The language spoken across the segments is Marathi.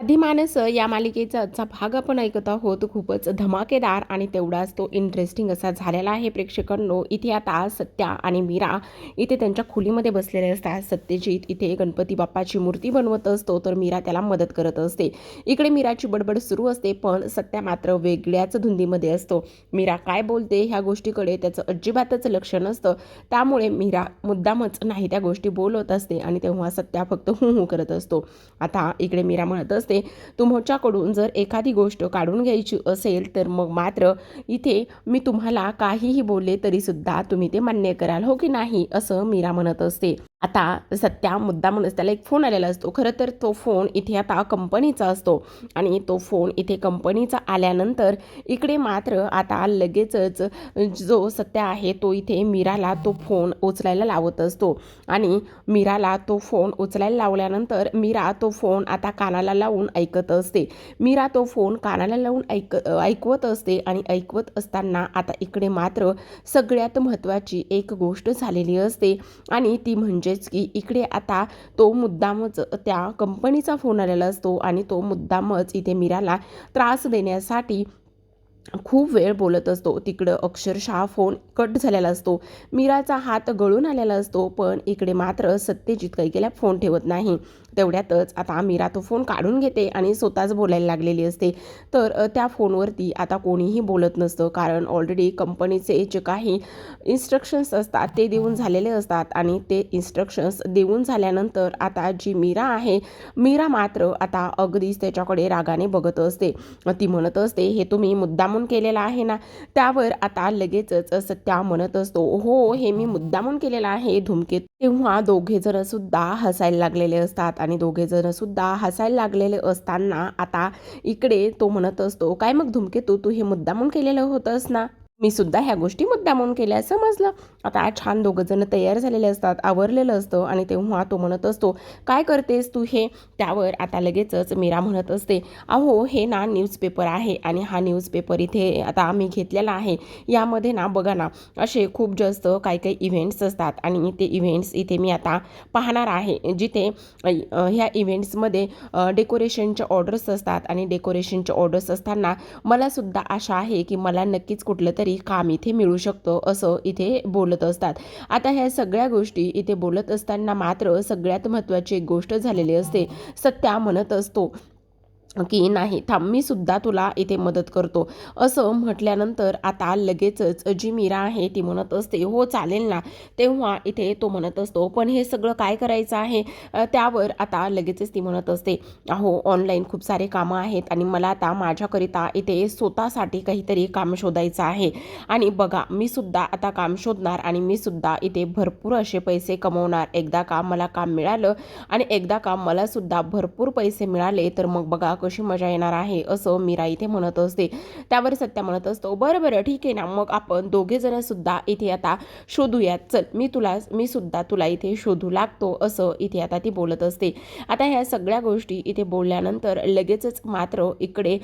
आधिमानस या मालिकेचा आजचा भाग आपण ऐकत आहोत. खूपच धमाकेदार आणि तेवढाच तो इंटरेस्टिंग असा झालेला आहे. प्रेक्षकांनो इथे आता सत्या आणि मीरा इथे त्यांच्या खोलीमध्ये बसलेले असतात. सत्यजित इथे गणपती बाप्पाची मूर्ती बनवत असतो तर मीरा त्याला मदत करत असते. इकडे मीराची बडबड सुरू असते पण सत्या मात्र वेगळ्याच धुंदीमध्ये असतो. मीरा काय बोलते ह्या गोष्टीकडे त्याचं अजिबातच लक्ष नसतं. त्यामुळे मीरा मुद्दामच नाही त्या गोष्टी बोलत असते आणि तेव्हा सत्या फक्त हू हू करत असतो. आता इकडे मीरा म्हणत असते तुमच्याकडून जर एखादी गोष्ट काढून घ्यायची असेल तर मग मात्र इथे मी तुम्हाला काहीही बोलले तरीसुद्धा तुम्ही ते मान्य कराल हो की नाही? असं मीरा म्हणत असते. आता सत्या मुद्दा म्हणूनच त्याला एक फोन आलेला असतो. खरं तर तो फोन इथे आता कंपनीचा असतो. आणि तो फोन इथे कंपनीचा आल्यानंतर इकडे मात्र आता लगेचच जो सत्या आहे तो इथे मीराला तो फोन उचलायला लावत असतो. आणि मीराला तो फोन उचलायला लावल्यानंतर मीरा तो फोन आता कानाला लावून ऐकत असते. मीरा तो फोन कानाला लावून ऐक ऐकवत असते. आणि ऐकवत असताना आता इकडे मात्र सगळ्यात महत्त्वाची एक गोष्ट झालेली असते. आणि ती म्हणजे म्हणजेच की इकडे आता तो मुद्दामच त्या कंपनीचा फोन आलेला असतो आणि तो मुद्दामच इथे मीराला त्रास देण्यासाठी खूप वेळ बोलत असतो. तिकडं अक्षरशः फोन कट झालेला असतो. मीराचा हात गळून आलेला असतो पण इकडे मात्र सत्यजित काही केल्या फोन ठेवत नाही. तेवढ्यातच आता मीरा तो फोन काढून घेते आणि स्वतःच बोलायला लागलेली असते. तर त्या फोनवरती आता कोणीही बोलत नसतं कारण ऑलरेडी कंपनीचे जे काही इन्स्ट्रक्शन्स असतात ते देऊन झालेले असतात आणि ते इन्स्ट्रक्शन्स देऊन झाल्यानंतर आता जी मीरा आहे मीरा मात्र आता अगदीच त्याच्याकडे रागाने बघत असते. ती म्हणत असते हे तुम्ही मुद्दाम मुद्दामून केलेलं आहे ना त्यावर आता लगेचच सत्या म्हणत असतो. हो हे मी मुद्दामून केलेलं आहे धुमकेत. तेव्हा दोघे जण सुद्धा हसायला लागलेले असतात आणि दोघे जण सुद्धा हसायला लागलेले असताना आता इकडे तो म्हणत असतो काय मग धुमकेतू तू हे मुद्दामून केलेलं होतंस ना? मी सुद्धा ह्या गोष्टी मुद्दामून केल्या समजलं. आता छान दोघं जण तयार झालेले असतात आवरलेलं असतं आणि तेव्हा तो म्हणत असतो काय करतेस तू हे? त्यावर आता लगेचच मीरा म्हणत असते अहो हे ना न्यूजपेपर आहे आणि हा न्यूजपेपर इथे आता आम्ही घेतलेला आहे. यामध्ये ना बघा ना असे खूप जास्त काही काही इव्हेंट्स असतात आणि ते इव्हेंट्स इथे मी आता पाहणार आहे. जिथे ह्या इव्हेंट्समध्ये डेकोरेशनच्या ऑर्डर्स असतात आणि डेकोरेशनच्या ऑर्डर्स असताना मला सुद्धा आशा आहे की मला नक्कीच कुठलं तरी काम इथे मिळू शकतं असं इथे बोलत असतात. आता ह्या सगळ्या गोष्टी इथे बोलत असताना मात्र सगळ्यात महत्त्वाची एक गोष्ट झालेली असते. सत्या म्हणत असतो. की नाही थांब मी सुद्धा तुला इथे मदत करतो. असं म्हटल्यानंतर आता लगेचच जी मीरा आहे ती म्हणत असते हो चालेल ना. तेव्हा इथे तो म्हणत असतो पण हे सगळं काय करायचं आहे? त्यावर आता लगेचच ती म्हणत असते अहो ऑनलाईन खूप सारे कामं आहेत आणि मला आता माझ्याकरिता इथे स्वतःसाठी काहीतरी काम शोधायचं आहे. आणि बघा मी सुद्धा आता काम शोधणार आणि मी सुद्धा इथे भरपूर असे पैसे कमवणार. एकदा का मला काम मिळालं आणि एकदा का मला सुद्धा भरपूर पैसे मिळाले तर मग बघा कशी मजा येणार आहे असं मीरा इथे म्हणत असते. त्यावर सत्या म्हणत असतो बरं बरं ठीक आहे ना मग आपण दोघेजण सुद्धा इथे आता शोधूयात. चल मी तुला मी सुद्धा तुला इथे शोधू लागतो असं इथे आता ती बोलत असते. आता ह्या सगळ्या गोष्टी इथे बोलल्यानंतर लगेचच मात्र इकडे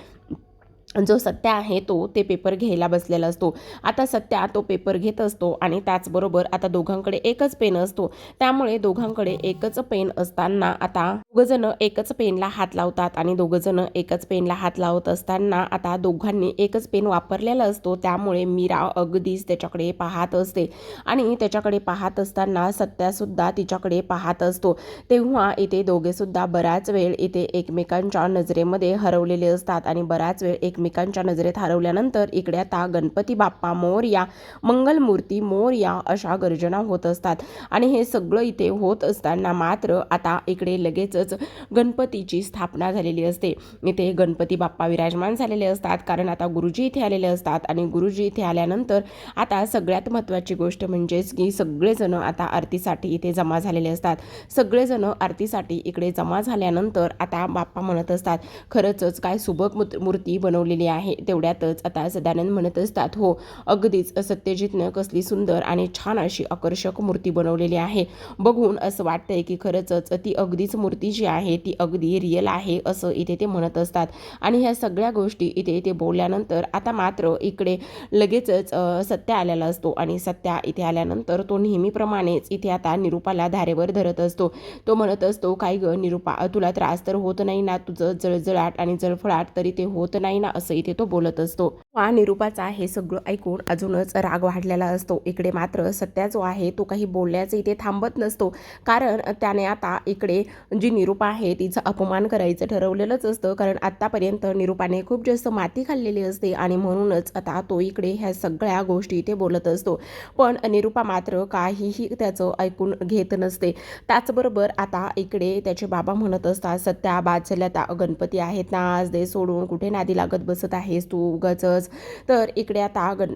जो सत्या आहे तो ते पेपर घ्यायला बसलेला असतो. आता सत्या तो पेपर घेत असतो आणि त्याचबरोबर आता दोघांकडे एकच पेन असतो. त्यामुळे दोघांकडे एकच पेन असताना आता दोघंजणं एकच पेनला हात लावतात आणि दोघंजणं एकच पेनला हात लावत असताना आता दोघांनी एकच पेन वापरलेला असतो. त्यामुळे मीरा अगदीच त्याच्याकडे पाहत असते आणि त्याच्याकडे पाहत असताना सत्यासुद्धा तिच्याकडे पाहत असतो. तेव्हा इथे दोघेसुद्धा बराच वेळ इथे एकमेकांच्या नजरेमध्ये हरवलेले असतात आणि बराच वेळ एक एकमेकांच्या नजरेत हरवल्यानंतर इकडे आता गणपती बाप्पा मोरया मंगलमूर्ती मोरया अशा गर्जना होत असतात. आणि हे सगळं इथे होत असताना मात्र आता इकडे लगेचच गणपतीची स्थापना झालेली असते. इथे गणपती बाप्पा विराजमान झालेले असतात कारण आता गुरुजी इथे आलेले असतात आणि गुरुजी इथे आल्यानंतर आता सगळ्यात महत्त्वाची गोष्ट म्हणजेच की सगळेजण आता आरतीसाठी इथे जमा झालेले असतात. सगळेजण आरतीसाठी इकडे जमा झाल्यानंतर आता बाप्पा म्हणत असतात खरंच काय सुबक मूर्ती बनवली बनवलेली आहे. तेवढ्यातच आता सदानंद म्हणत असतात हो अगदीच सत्यजितनं कसली सुंदर आणि छान अशी आकर्षक मूर्ती बनवलेली आहे. बघून असं वाटतंय की खरंच ती अगदीच मूर्ती जी आहे ती अगदी रिअल आहे असं इथे ते म्हणत असतात. आणि ह्या सगळ्या गोष्टी इथे ते बोलल्यानंतर आता मात्र इकडे लगेचच सत्या आलेला असतो. आणि सत्या इथे आल्यानंतर तो नेहमीप्रमाणेच इथे आता निरूपाला धारेवर धरत असतो. तो म्हणत असतो काय ग निरूपा तुला त्रास तर होत नाही ना? तुझं जळजळाट आणि जळफळाट तरी ते होत नाही ना? असं इथे तो बोलत असतो. हा निरूपाचा हे सगळं ऐकून. अजूनच राग वाढलेला असतो. इकडे मात्र सत्या जो आहे तो काही बोलण्याचं इथे थांबत नसतो. कारण त्याने आता इकडे जी निरूपा आहे तिचा अपमान करायचं ठरवलेलंच असतं. कारण आत्तापर्यंत निरूपाने खूप जास्त माती खाल्लेली असते आणि म्हणूनच आता तो इकडे ह्या सगळ्या गोष्टी इथे बोलत असतो. पण निरूपा मात्र काहीही त्याचं ऐकून घेत नसते. त्याचबरोबर आता इकडे त्याचे बाबा म्हणत असतात सत्या बाद त्या गणपती आहेत ना आज दे सोडून कुठे नादी लागत बसत आहेस तू? उगाचच तर इकडे आता गण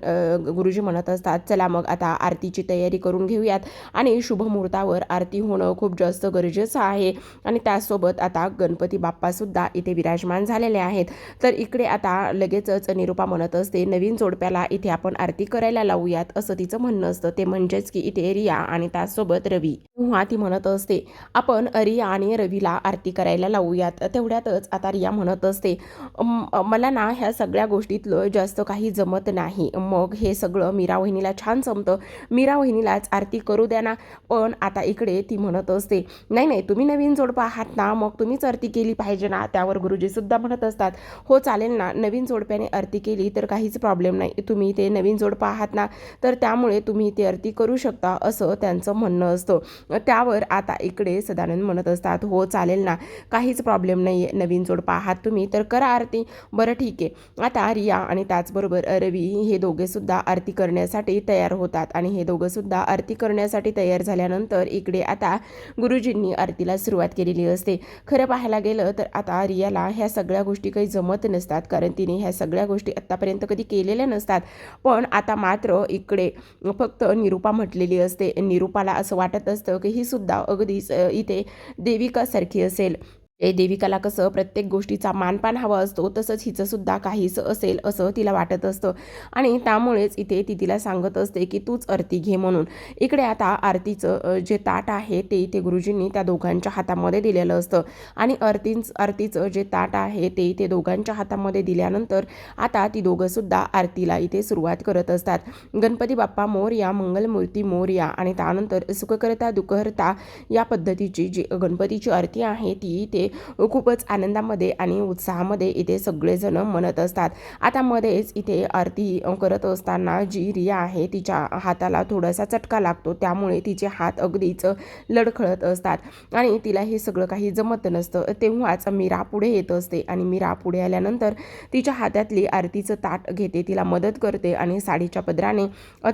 गुरुजी म्हणत असतात चला मग आता आरतीची तयारी करून घेऊयात. आणि शुभ मुहूर्तावर आरती होणं खूप जास्त गरजेचं आहे. आणि त्याचसोबत आता गणपती बाप्पासुद्धा इथे विराजमान झालेले आहेत. तर इकडे आता लगेचच निरूपा म्हणत असते नवीन जोडप्याला इथे आपण आरती करायला लावूयात. असं तिचं म्हणणं असतं. ते म्हणजेच की इथे रिया आणि त्याचसोबत रवी. तेव्हा ती म्हणत असते आपण रिया आणि रवीला आरती करायला लावूयात. तेवढ्यातच आता रिया म्हणत असते मला ना ह्या सगळ्या गोष्टीतलं जास्त काही जमत नाही. मग हे सगळं मीरा वहिनीला छान जमतं. मीरा वहिनीलाच आरती करू द्या ना. पण आता इकडे ती म्हणत असते नाही नाही तुम्ही नवीन जोडपं आहात ना. मग तुम्हीच आरती केली पाहिजे ना. त्यावर गुरुजीसुद्धा म्हणत असतात हो चालेल ना. नवीन जोडप्याने आरती केली तर काहीच प्रॉब्लेम नाही. तुम्ही ते नवीन जोडपं आहात ना तर त्यामुळे तुम्ही ते आरती करू शकता. असं त्यांचं म्हणणं असतं. त्यावर आता इकडे सदानंद म्हणत असतात हो चालेल ना. काहीच प्रॉब्लेम नाही आहे नवीन जोडपं आहात तुम्ही तर करा आरती. बरं ठीक आहे. आता रिया आणि त्याचबरोबर रवी हे दोघेसुद्धा आरती करण्यासाठी तयार होतात आणि हे दोघंसुद्धा आरती करण्यासाठी तयार झाल्यानंतर इकडे आता गुरुजींनी आरतीला सुरुवात केलेली असते. खरं पाहायला गेलं तर आता रियाला ह्या सगळ्या गोष्टी काही जमत नसतात कारण तिने ह्या सगळ्या गोष्टी आत्तापर्यंत कधी केलेल्या नसतात. पण आता मात्र इकडे फक्त निरूपा म्हटलेली असते. निरूपाला असं वाटत असतं की ही सुद्धा अगदीच इथे देविकासारखी असेल. ए देविकाला कसं प्रत्येक गोष्टीचा मानपान हवा असतो तसंच हिचं सुद्धा काहीच असेल असं तिला वाटत असतं. आणि त्यामुळेच इथे ती तिला सांगत असते की तूच आरती घे म्हणून. इकडे आता आरतीचं जे ताट आहे ते इथे गुरुजींनी त्या दोघांच्या हातामध्ये दिलेलं असतं. आणि आरतींच आरतीचं जे ताट आहे ते इथे दोघांच्या हातामध्ये दिल्यानंतर आता ती दोघंसुद्धा आरतीला इथे सुरुवात करत असतात. गणपती बाप्पा मोरया मंगलमूर्ती मोरया आणि त्यानंतर सुखकर्ता दुखहर्ता या पद्धतीची जी गणपतीची आरती आहे ती इथे खूपच आनंदामध्ये आणि उत्साहामध्ये इथे सगळेजण म्हणत असतात. आता मध्येच इथे आरती करत असताना जी रिया आहे तिच्या हाताला थोडासा चटका लागतो. त्यामुळे तिचे हात अगदीच लडखळत असतात आणि तिला हे सगळं काही जमत नसतं. तेव्हाच मीरा पुढे येत असते आणि मीरा पुढे आल्यानंतर तिच्या हातातली आरतीचं ताट घेते. तिला मदत करते आणि साडीच्या पदराने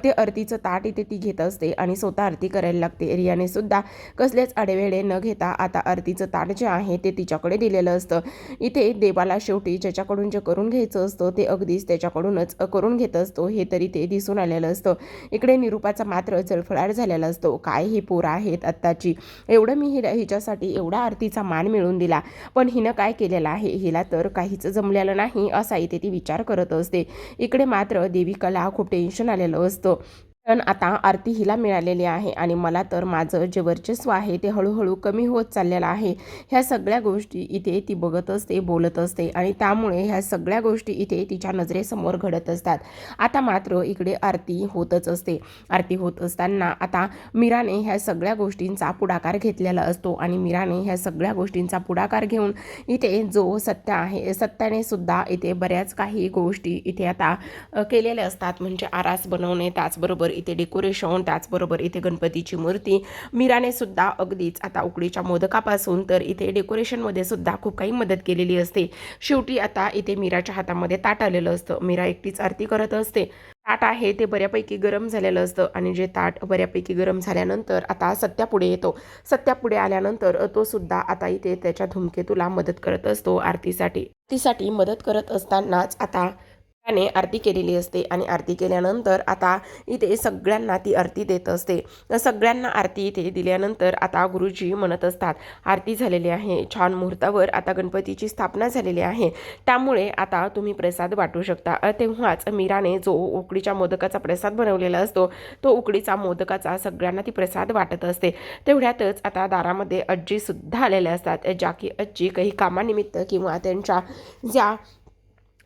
ते आरतीचं ताट इथे ती घेत असते आणि स्वतः आरती करायला लागते. रियाने सुद्धा कसलेच आडेवेडे न घेता आता आरतीचं ताट जे आहे ते तिच्याकडे दिलेलं असतं. इथे देवाला शेवटी ज्याच्याकडून जे करून घ्यायचं असतं ते अगदीच त्याच्याकडूनच करून घेत असतो. हे तरी ते दिसून आलेलं असतं. इकडे निरूपाचा मात्र जळफळाट झालेला असतो. काय ही पोरं आहेत आत्ताची? एवढं मी हिला हिच्यासाठी एवढा आरतीचा मान मिळून दिला. पण हिनं काय केलेलं आहे? हिला तर काहीच जमलेलं नाही असा इथे ती विचार करत असते. इकडे मात्र देविकाला खूप टेन्शन आलेलं असतं. पण आता आरती हिला मिळालेली आहे आणि मला तर माझं जे वर्चस्व आहे ते हळूहळू कमी होत चाललेलं आहे. ह्या सगळ्या गोष्टी इथे ती बघत असते बोलत असते आणि त्यामुळे ह्या सगळ्या गोष्टी इथे तिच्या नजरेसमोर घडत असतात. आता मात्र इकडे आरती होतच असते. आरती होत असताना आता मीराने ह्या सगळ्या गोष्टींचा पुढाकार घेतलेला असतो आणि मीराने ह्या सगळ्या गोष्टींचा पुढाकार घेऊन इथे जो सत्य आहे सत्याने सुद्धा इथे बऱ्याच काही गोष्टी इथे आता केलेल्या असतात. म्हणजे आरास बनवणे त्याचबरोबर इथे डेकोरेशन त्याचबरोबर इथे गणपतीची मूर्ती. मीराने सुद्धा अगदीच आता उकडीच्या मोदकापासून तर इथे डेकोरेशनमध्ये सुद्धा खूप काही मदत केलेली असते. शेवटी आता इथे मीराच्या हातामध्ये ताट आलेलं असतं. मीरा एकटीच आरती करत असते. ताट आहे ते बऱ्यापैकी गरम झालेलं असतं आणि जे ताट बऱ्यापैकी गरम झाल्यानंतर आता सत्यापुढे येतो. सत्यापुढे आल्यानंतर तो सुद्धा आता इथे त्याच्या धुमकेतूला मदत करत असतो आरतीसाठी. आरतीसाठी मदत करत असतानाच आता त्याने आरती केलेली असते आणि आरती केल्यानंतर आता इथे सगळ्यांना ती आरती देत असते. तर सगळ्यांना आरती इथे दिल्यानंतर आता गुरुजी म्हणत असतात आरती झालेली आहे. छान मुहूर्तावर आता गणपतीची स्थापना झालेली आहे. त्यामुळे आता तुम्ही प्रसाद वाटू शकता. तेव्हाच मीराने जो उकडीच्या मोदकाचा प्रसाद बनवलेला असतो तो उकडीचा मोदकाचा सगळ्यांना ती प्रसाद वाटत असते. तेवढ्यातच आता दारामध्ये आजीसुद्धा आलेल्या असतात ज्या की आजी काही कामानिमित्त किंवा त्यांच्या ज्या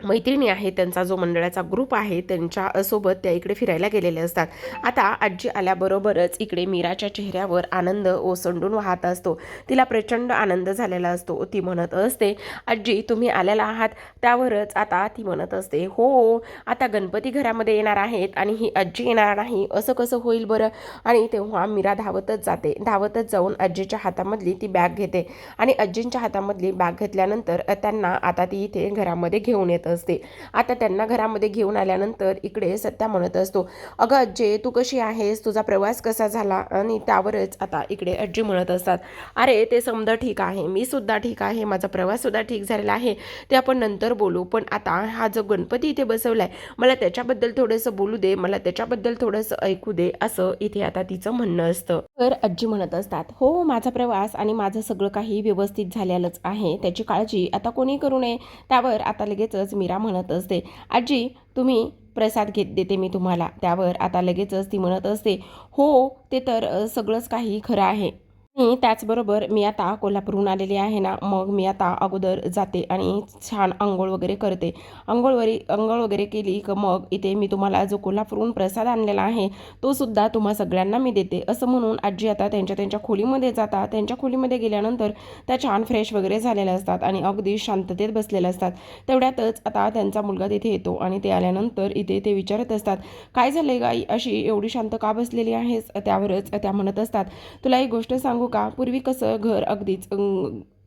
मैत्रिणी आहेत त्यांचा जो मंडळाचा ग्रुप आहे त्यांच्यासोबत त्या इकडे फिरायला गेलेले असतात. आता आजी आल्याबरोबरच इकडे मीराच्या चेहऱ्यावर आनंद ओसंडून वाहत असतो. तिला प्रचंड आनंद झालेला असतो. ती म्हणत असते आजी तुम्ही आलेला आहात. त्यावरच आता ती म्हणत असते हो, हो आता गणपती घरामध्ये येणार आहेत आणि ही आजी येणार नाही असं कसं होईल बरं? आणि तेव्हा मीरा धावतच जाते. धावतच जाऊन आजीच्या हातामधली ती बॅग घेते. आणि आजींच्या हातामधली बॅग घेतल्यानंतर त्यांना आता ती इथे घरामध्ये घेऊन येत असते. आता त्यांना घरामध्ये घेऊन आल्यानंतर इकडे सत्या म्हणत असतो अगं अज्जे तू कशी आहेस? तुझा प्रवास कसा झाला? आणि त्यावरच आता इकडे अज्जी म्हणत असतात अरे ते समजा ठीक आहे मी सुद्धा ठीक आहे माझा प्रवास सुद्धा ठीक झालेला आहे ते आपण नंतर बोलू. पण आता हा जो गणपती इथे बसवलाय मला त्याच्याबद्दल थोडंसं बोलू दे मला त्याच्याबद्दल थोडंसं ऐकू दे असं इथे आता तिचं म्हणणं असतं. तर आजी म्हणत असतात हो माझा प्रवास आणि माझं सगळं काही व्यवस्थित झालेलंच आहे त्याची काळजी आता कोणी करू नये? त्यावर आता लगेचच मीरा म्हणत असते आजी तुम्ही प्रसाद घेत देते मी तुम्हाला. त्यावर आता लगेचच ती म्हणत असते हो ते तर सगळंच काही खरं आहे. आणि त्याचबरोबर मी आता कोल्हापूरहून आलेली आहे ना मग मी आता अगोदर जाते आणि छान आंघोळ वगैरे करते. आंघोळ वरी आंघोळ वगैरे केली का मग इथे मी तुम्हाला जो कोल्हापूरहून प्रसाद आणलेला आहे तो सुद्धा तुम्हा सगळ्यांना मी देते. असं म्हणून आजी आता त्यांच्या त्यांच्या खोलीमध्ये जातात. त्यांच्या खोलीमध्ये गेल्यानंतर त्या छान फ्रेश वगैरे झालेल्या असतात आणि अगदी शांततेत बसलेल्या असतात. तेवढ्यातच आता त्यांचा मुलगा तिथे येतो आणि ते आल्यानंतर इथे ते विचारत असतात काय झाले गाई? अशी एवढी शांत का बसलेली आहेस? त्यावरच त्या म्हणत असतात तुला एक गोष्ट सांगू का? पूर्वी कसं घर अगदीच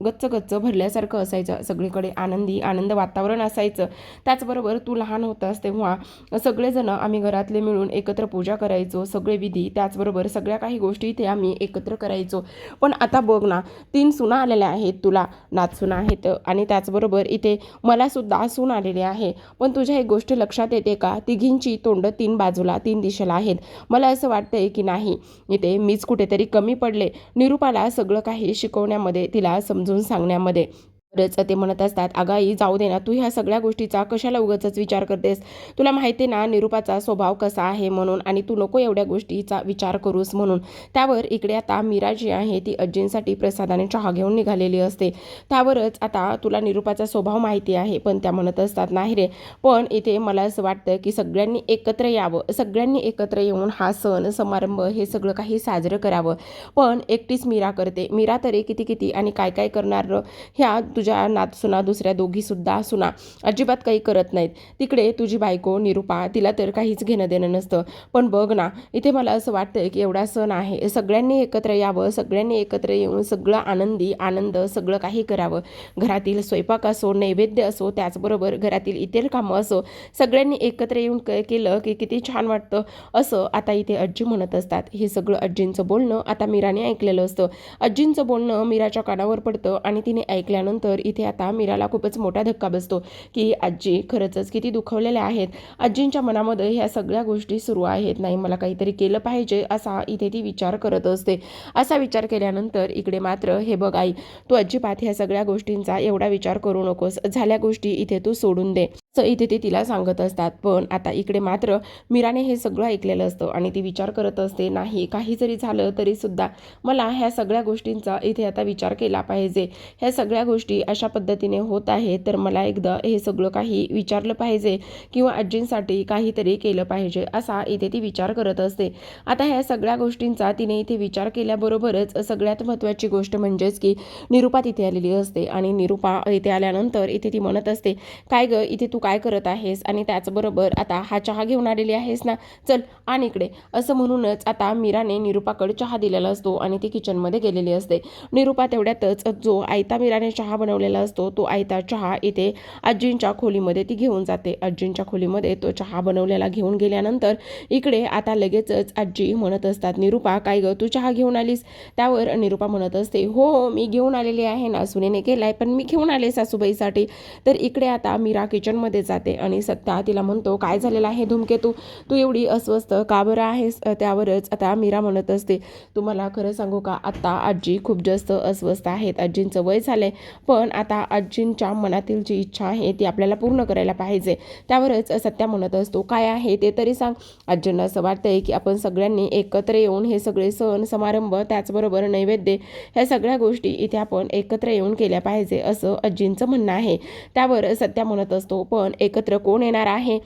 गच्च गच्च भरल्यासारखं असायचं. सगळीकडे आनंदी आनंद वातावरण असायचं. त्याचबरोबर तू लहान होतास तेव्हा सगळेजण आम्ही घरातले मिळून एकत्र पूजा करायचो सगळे विधी त्याचबरोबर सगळ्या काही गोष्टी इथे आम्ही एकत्र करायचो. पण आता बघ ना तीन सुना आलेल्या आहेत तुला. नातसुना आहेत आणि त्याचबरोबर इथे मलासुद्धा सून आलेली आहे. पण तुझ्या एक गोष्ट लक्षात येते का? तिघींची तोंड तीन बाजूला तीन दिशेला आहेत. मला असं वाटतंय की नाही इथे मीच कुठेतरी कमी पडले. निरूपाला सगळं काही शिकवण्यामध्ये तिला समजून सांगण्यामध्ये बरंच ते म्हणत असतात अगाई जाऊ दे ना तू ह्या सगळ्या गोष्टीचा कशाला उगाचच विचार करतेस? तुला माहिती आहे ना निरूपाचा स्वभाव कसा आहे म्हणून आणि तू नको एवढ्या गोष्टीचा विचार करूस म्हणून. त्यावर इकडे आता मीरा जी आहे ती अज्जींसाठी प्रसादाने चहा घेऊन निघालेली असते. त्यावरच आता तुला निरूपाचा स्वभाव माहिती आहे पण त्या म्हणत असतात नाही रे पण इथे मला असं वाटतं की सगळ्यांनी एकत्र यावं सगळ्यांनी एकत्र येऊन हा सण समारंभ हे सगळं काही साजरं करावं. पण एकटीच मीरा करते. मीरा तरी किती किती आणि काय काय करणार ह्या तुझ्या नातसुना दुसऱ्या दोघीसुद्धा सुना. अजिबात काही करत नाहीत. तिकडे तुझी बायको निरूपा तिला तर काहीच घेणं देणं नसतं. पण बघ ना इथे मला असं वाटतं की एवढा सण आहे. सगळ्यांनी एकत्र यावं सगळ्यांनी एकत्र येऊन सगळं आनंदी आनंद सगळं काही करावं. घरातील स्वयंपाक असो नैवेद्य असो त्याचबरोबर घरातील इतर कामं असो सगळ्यांनी एकत्र येऊन क केलं की किती छान वाटतं असं आता इथे आजी म्हणत असतात. हे सगळं आजींचं बोलणं आता मीराने ऐकलेलं असतं. आजींचं बोलणं मीराच्या कानावर पडतं आणि तिने ऐकल्यानंतर तर इथे आता मीराला खूपच मोठा धक्का बसतो की आजी खरंच किती दुखवलेल्या आहेत. आजींच्या मनामध्ये ह्या सगळ्या गोष्टी सुरू आहेत. नाही मला काहीतरी केलं पाहिजे असा इथे ती विचार करत असते. असा विचार केल्यानंतर इकडे मात्र हे बघ आई तू अजिबात ह्या सगळ्या गोष्टींचा एवढा विचार करू नकोस. झाल्या गोष्टी इथे तू सोडून दे. सो इथे ते तिला सांगत असतात. पण आता इकडे मात्र मीराने हे सगळं ऐकलेलं असतं आणि ती विचार करत असते नाही काही जरी झालं तरी सुद्धा मला ह्या सगळ्या गोष्टींचा इथे आता विचार केला पाहिजे. ह्या सगळ्या गोष्टी अशा पद्धतीने होत आहेत तर मला एकदा हे सगळं काही विचारलं पाहिजे किंवा आजींसाठी काहीतरी केलं पाहिजे असा इथे ती विचार करत असते. आता ह्या सगळ्या गोष्टींचा तिने इथे विचार केल्याबरोबरच सगळ्यात महत्त्वाची गोष्ट म्हणजेच की निरूपा तिथे आलेली असते आणि निरूपा इथे आल्यानंतर इथे ती म्हणत असते काय गं इथे तू काय करत आहेस आणि त्याचबरोबर आता हा चहा घेऊन आलेली आहेस ना चल आण इकडे. असं म्हणूनच आता मीराने निरूपाकडे चहा दिलेला असतो आणि ती किचनमध्ये गेलेली असते. निरूपा तेवढ्यातच जो आयता मीराने चहा बनवलेला असतो तो आयता चहा इथे आजींच्या खोलीमध्ये ती घेऊन जाते. आजींच्या खोलीमध्ये तो चहा बनवलेला घेऊन गेल्यानंतर इकडे आता लगेचच आजी म्हणत असतात निरूपा काय ग तू चहा घेऊन आलीस? त्यावर निरूपा म्हणत असते हो, हो मी घेऊन आलेली आहे ना सुनेने केलाय पण मी घेऊन आले सासूबाईसाठी. तर इकडे आता मीरा किचनमध्ये किचनमध्ये जाते आणि सत्या तिला म्हणतो काय झालेलं आहे धूमकेतू? तू एवढी अस्वस्थ का बरं आहेस? त्यावरच आता मीरा म्हणत असते तुम्हाला खरं सांगू का? आत्ता आजी खूप जास्त अस्वस्थ आहेत. आजींचं वय झालंय पण आता आजींच्या मनातील जी इच्छा आहे ती आपल्याला पूर्ण करायला पाहिजे. त्यावरच सत्या म्हणत असतो काय आहे ते तरी सांग. आजींना असं वाटतंय की आपण सगळ्यांनी एकत्र येऊन हे सगळे सण समारंभ त्याचबरोबर नैवेद्य ह्या सगळ्या गोष्टी इथे आपण एकत्र येऊन केल्या पाहिजे असं आजींचं म्हणणं आहे. त्यावर सत्या म्हणत असतो पण एकत्र कोण येणार आहे?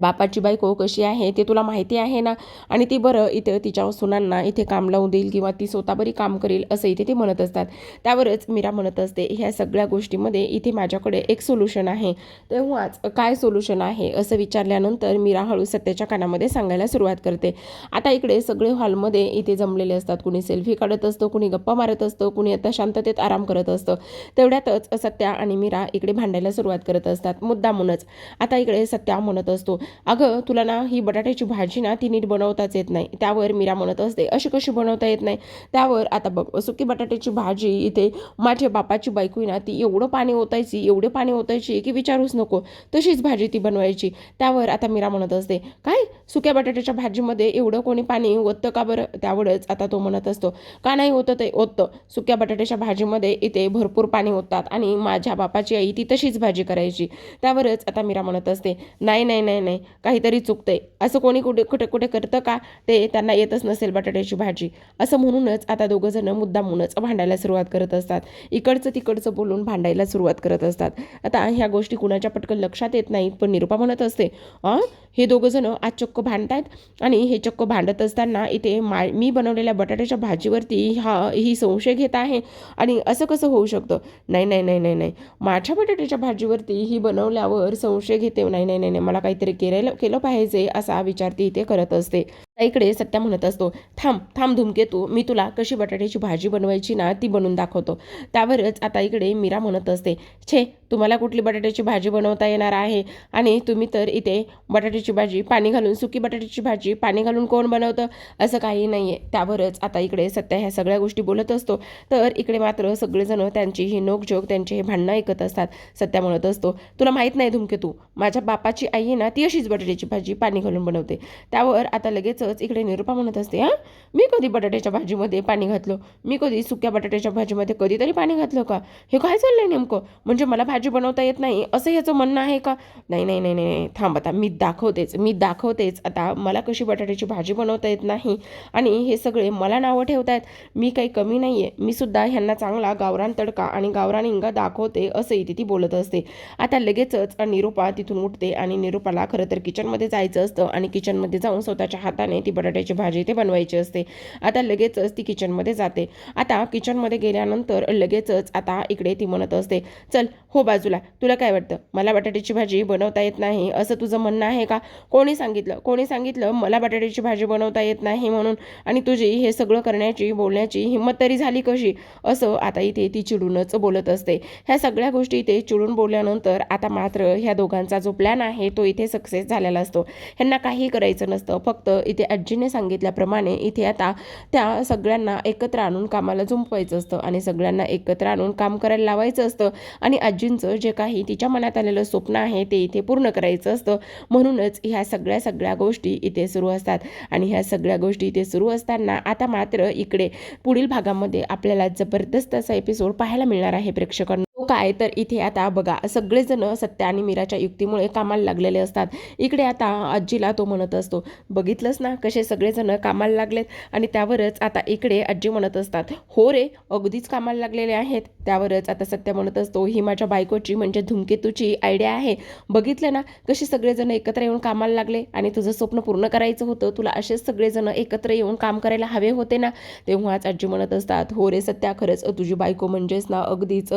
बापाची बायको कशी आहे ते तुला माहिती आहे ना? आणि ती बरं इथे तिच्या सुनांना इथे काम लावून देईल किंवा ती स्वतः बरी काम करेल असं इथे ते म्हणत असतात. त्यावरच मीरा म्हणत असते ह्या सगळ्या गोष्टीमध्ये इथे माझ्याकडे एक सोल्युशन आहे. तेव्हाच काय सोल्युशन आहे? असं विचारल्यानंतर मीरा हळू सत्याच्या कानामध्ये सांगायला सुरुवात करते. आता इकडे सगळे हॉलमध्ये इथे जमलेले असतात. कुणी सेल्फी काढत असतं कुणी गप्पा मारत असतं कुणी आता शांततेत आराम करत असतं. तेवढ्यातच सत्या आणि मीरा इकडे भांडायला सुरुवात करत असतात. मुद्दामूनच. आता इकडे सत्या म्हणत असतो अगं तुला ना ही बटाट्याची भाजी ना ती नीट बनवताच येत नाही. त्यावर मीरा म्हणत असते अशी कशी बनवता येत नाही? त्यावर आता बघ सुकी बटाट्याची भाजी इथे माझ्या बापाची बायको ना ती एवढं पाणी ओतायची एवढे पाणी ओतायची की विचारूच नको. तशीच भाजी ती बनवायची. त्यावर आता मीरा म्हणत असते काय? सुक्या बटाट्याच्या भाजीमध्ये एवढं कोणी पाणी ओततं का बरं? त्यावरच आता तो म्हणत असतो का नाही होतं ते ओततं. सुक्या बटाट्याच्या भाजीमध्ये इथे भरपूर पाणी ओततात आणि माझ्या बापाची आई ती तशीच भाजी करायची. त्यावरच आता मीरा म्हणत असते नाही नाही नाही नाही. काहीतरी चुकतंय. असं कोणी कुठे कुठे कुठे करतं का? ते त्यांना येतच नसेल बटाट्याची भाजी. असं म्हणूनच आता दोघं जण मुद्दामूनच भांडायला सुरुवात करत असतात. इकडचं तिकडचं बोलून भांडायला सुरुवात करत असतात. आता ह्या गोष्टी कुणाच्या पटकन लक्षात येत नाहीत पण निरुपा म्हणत असते आ हे दोघं जण आज चक्क भांडतायत? आणि हे चक्क भांडत असताना इथे मा मी बनवलेल्या बटाट्याच्या भाजीवरती हा ही संशय घेत आहे. आणि असं कसं होऊ शकतं? नाही नाही नाही नाही नाही. माझ्या बटाट्याच्या भाजीवरती ही बनवल्यावर संशय घेते. नाही नाही नाही नाही. मला काहीतरी केलं केलं पाहिजे असा विचार ती इथे करत असते. इकडे सत्या म्हणत असतो थांब थांब धुमकेतू मी तुला कशी बटाट्याची भाजी बनवायची ना ती बनवून दाखवतो. त्यावरच आता इकडे मीरा म्हणत असते छे तुम्हाला कुठली बटाट्याची भाजी बनवता येणार आहे? आणि तुम्ही तर इथे बटाट्याची भाजी पाणी घालून सुकी बटाट्याची भाजी पाणी घालून कोण बनवतं? असं काही नाही आहे त्यावरच आता इकडे सत्या ह्या सगळ्या गोष्टी बोलत असतो. तर इकडे मात्र सगळेजण त्यांची ही नोकझोक त्यांचे हे भांडणं ऐकत असतात. सत्या म्हणत असतो तुला माहीत नाही धुमकेतू माझ्या बापाची आई आहे ना ती अशीच बटाट्याची भाजी पाणी घालून बनवते. त्यावर आता लगेच तसंच इकडे निरुपा म्हणत असते हां मी कधी बटाट्याच्या भाजीमध्ये पाणी घातलं? मी कधी सुक्या बटाट्याच्या भाजीमध्ये कधीतरी पाणी घातलं का? हे काय चाललं आहे नेमकं? म्हणजे मला भाजी बनवता येत नाही असं ह्याचं म्हणणं आहे का? नाही नाही नाही नाही नाही. थांब आता मी दाखवतेच मी दाखवतेच. आता मला कशी बटाट्याची भाजी बनवता येत नाही आणि हे सगळे मला नावं ठेवतायत. मी काही कमी नाही आहे मी सुद्धा ह्यांना चांगला गावरान तडका आणि गावरान इंगा दाखवते असंही इथे ती बोलत असते. आता लगेचच निरुपा तिथून उठते आणि निरुपाला खरं तर किचनमध्ये जायचं असतं आणि किचनमध्ये जाऊन स्वतःच्या हाताने ती बटाट्याची भाजी इथे बनवायची असते. आता लगेचच ती किचनमध्ये जाते. आता किचनमध्ये गेल्यानंतर लगेचच आता इकडे ती म्हणत असते चल हो बाजूला तुला काय वाटतं? मला बटाट्याची भाजी बनवता येत नाही असं तुझं म्हणणं आहे का? कोणी सांगितलं कोणी सांगितलं मला बटाट्याची भाजी बनवता येत नाही म्हणून आणि तुझी हे सगळं करण्याची बोलण्याची हिंमत तरी झाली कशी? असं आता इथे ती चिडूनच बोलत असते. ह्या सगळ्या गोष्टी इथे चिडून बोलल्यानंतर आता मात्र ह्या दोघांचा जो प्लॅन आहे तो इथे सक्सेस झालेला असतो. ह्यांना काही करायचं नसतं. फक्त इथे आजीने सांगितल्याप्रमाणे इथे आता त्या सगळ्यांना एकत्र आणून कामाला झुंपवायचं असतं आणि सगळ्यांना एकत्र आणून काम करायला लावायचं असतं आणि आजींचं जे काही तिच्या मनात आलेलं स्वप्न आहे ते इथे पूर्ण करायचं असतं. म्हणूनच ह्या सगळ्या सगळ्या गोष्टी इथे सुरू असतात आणि ह्या सगळ्या गोष्टी इथे सुरू असताना आता मात्र इकडे पुढील भागामध्ये आपल्याला जबरदस्त असा एपिसोड पाहायला मिळणार आहे प्रेक्षकांना. काय तर इथे आता बघा सगळेजण सत्या आणि मीराच्या युक्तीमुळे कामाला लागलेले असतात. इकडे आता आजीला तो म्हणत असतो बघितलंच ना कसे सगळेजण कामाला लागलेत? आणि त्यावरच आता इकडे आजी म्हणत असतात हो रे अगदीच कामाला लागलेले आहेत. त्यावरच आता सत्य म्हणत असतो ही माझ्या बायकोची म्हणजे धुमकेतूची आयडिया आहे. बघितलं ना कसे सगळेजण एकत्र येऊन कामाला लागले आणि तुझं स्वप्न पूर्ण करायचं होतं तुला असेच सगळेजण एकत्र येऊन काम करायला हवे होते ना? तेव्हाच आजी म्हणत असतात हो रे सत्या खरंच तुझी बायको म्हणजेच ना अगदीच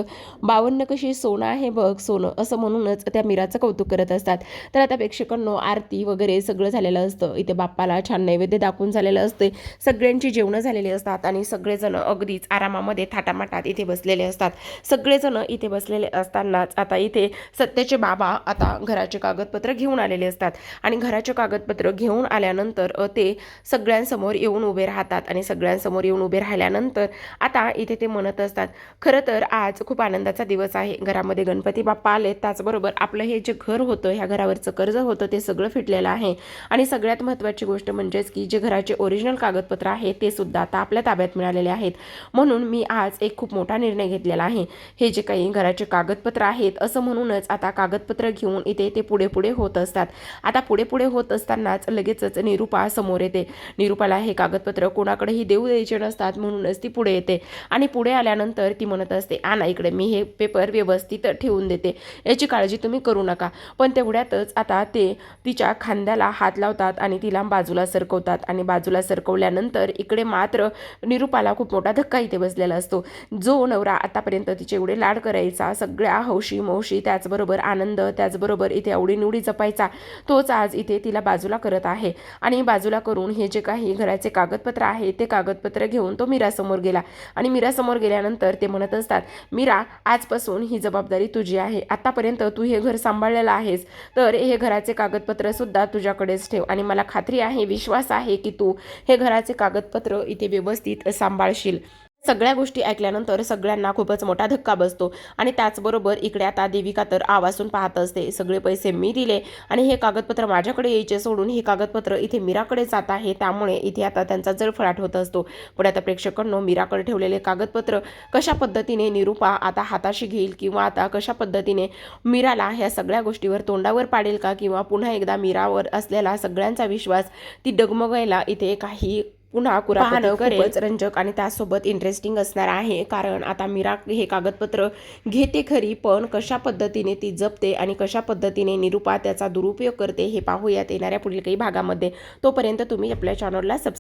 बावन्न कशी सोनं आहे बघ सोनं असं म्हणूनच त्या मीराचं कौतुक करत असतात. तर आता प्रेक्षकांनो आरती वगैरे सगळं झालेलं असतं. इथे बाप्पाला छान नैवेद्य दाखवून झालेलं असते. सगळ्यांची जेवणं झालेली असतात आणि सगळेजण अगदीच आरामामध्ये थाटामाटात इथे बसलेले असतात. सगळेजण इथे बसलेले असतानाच आता इथे सत्याचे बाबा आता घराचे कागदपत्र घेऊन आलेले असतात. आणि घराचे कागदपत्र घेऊन आल्यानंतर ते सगळ्यांसमोर येऊन उभे राहतात आणि सगळ्यांसमोर येऊन उभे राहिल्यानंतर आता इथे ते म्हणत असतात खरं तर आज खूप आनंदाचा दिवस आहे. घरामध्ये गणपती बाप्पा आले त्याचबरोबर आपलं हे जे घर होतं ह्या घरावरचं कर्ज होतं ते सगळं फिटलेलं आहे. आणि सगळ्यात महत्त्वाची गोष्ट म्हणजेच की जे घराचे ओरिजिनल कागदपत्र आहे ते सुद्धा आता आपल्या ताब्यात मिळालेले आहेत. म्हणून मी आज एक खूप मोठा निर्णय घेतलेला आहे. हे जे काही घराचे कागदपत्र आहेत असं म्हणूनच आता कागदपत्र घेऊन इथे ते पुढे पुढे होत असतात. आता पुढे पुढे होत असतानाच लगेचच निरूपा समोर येते. निरूपाला हे कागदपत्र कोणाकडेही देऊ द्यायचे नसतात म्हणूनच ती पुढे येते. आणि पुढे आल्यानंतर ती म्हणत असते आणा इकडे मी हे पेपर व्यवस्थित ठेवून देते. याची काळजी तुम्ही करू नका. पण तेवढ्यातच आता ते तिच्या खांद्याला हात लावतात आणि तिला बाजूला सरकवतात. आणि बाजूला सरकवल्यानंतर इकडे मात्र निरूपाला खूप मोठा धक्का इथे बसलेला असतो. जो नवरा आतापर्यंत तिचे एवढे लाड करायचा सगळ्या हौशी मौशी त्याचबरोबर आनंद त्याचबरोबर इथे आवडीनिवडी जपायचा तोच आज इथे तिला बाजूला करत आहे. आणि बाजूला करून हे जे काही घराचे कागदपत्र आहे ते कागदपत्र घेऊन तो मीरासमोर गेला. आणि मीरासमोर गेल्यानंतर ते म्हणत असतात मीरा आज आजपासून ही जबाबदारी तुझी आहे. आतापर्यंत तू हे घर सांभाळलेलं आहेस. तर हे घराचे कागदपत्र सुद्धा तुझ्याकडेच ठेव. आणि मला खात्री आहे विश्वास आहे की तू हे घराचे कागदपत्र इथे व्यवस्थित सांभाळशील. सगळ्या गोष्टी ऐकल्यानंतर सगळ्यांना खूपच मोठा धक्का बसतो. आणि त्याचबरोबर इकडे आता देविका तर आवासून पाहत असते. सगळे पैसे मी दिले आणि हे कागदपत्र माझ्याकडे यायचे सोडून हे कागदपत्र इथे मीराकडे जात आहे. त्यामुळे इथे आता त्यांचा जळफळाट होत असतो. पण आता प्रेक्षकांनो मीराकडे ठेवलेले कागदपत्र कशा पद्धतीने निरूपा आता हाताशी घेईल किंवा आता कशा पद्धतीने मीराला ह्या सगळ्या गोष्टीवर तोंडावर पाडेल का? किंवा पुन्हा एकदा मीरावर असलेला सगळ्यांचा विश्वास ती डगमगायला इथे काही पुन्हा पाहणं खूपच रंजक आणि त्यासोबत इंटरेस्टिंग असणार आहे. कारण आता मीरा हे कागदपत्र घेते खरी पण कशा पद्धतीने ती जपते आणि कशा पद्धतीने निरूपा त्याचा दुरुपयोग करते हे पाहूयात येणाऱ्या पुढील काही भागामध्ये. तोपर्यंत तुम्ही आपल्या चॅनलला सबस्क्राईब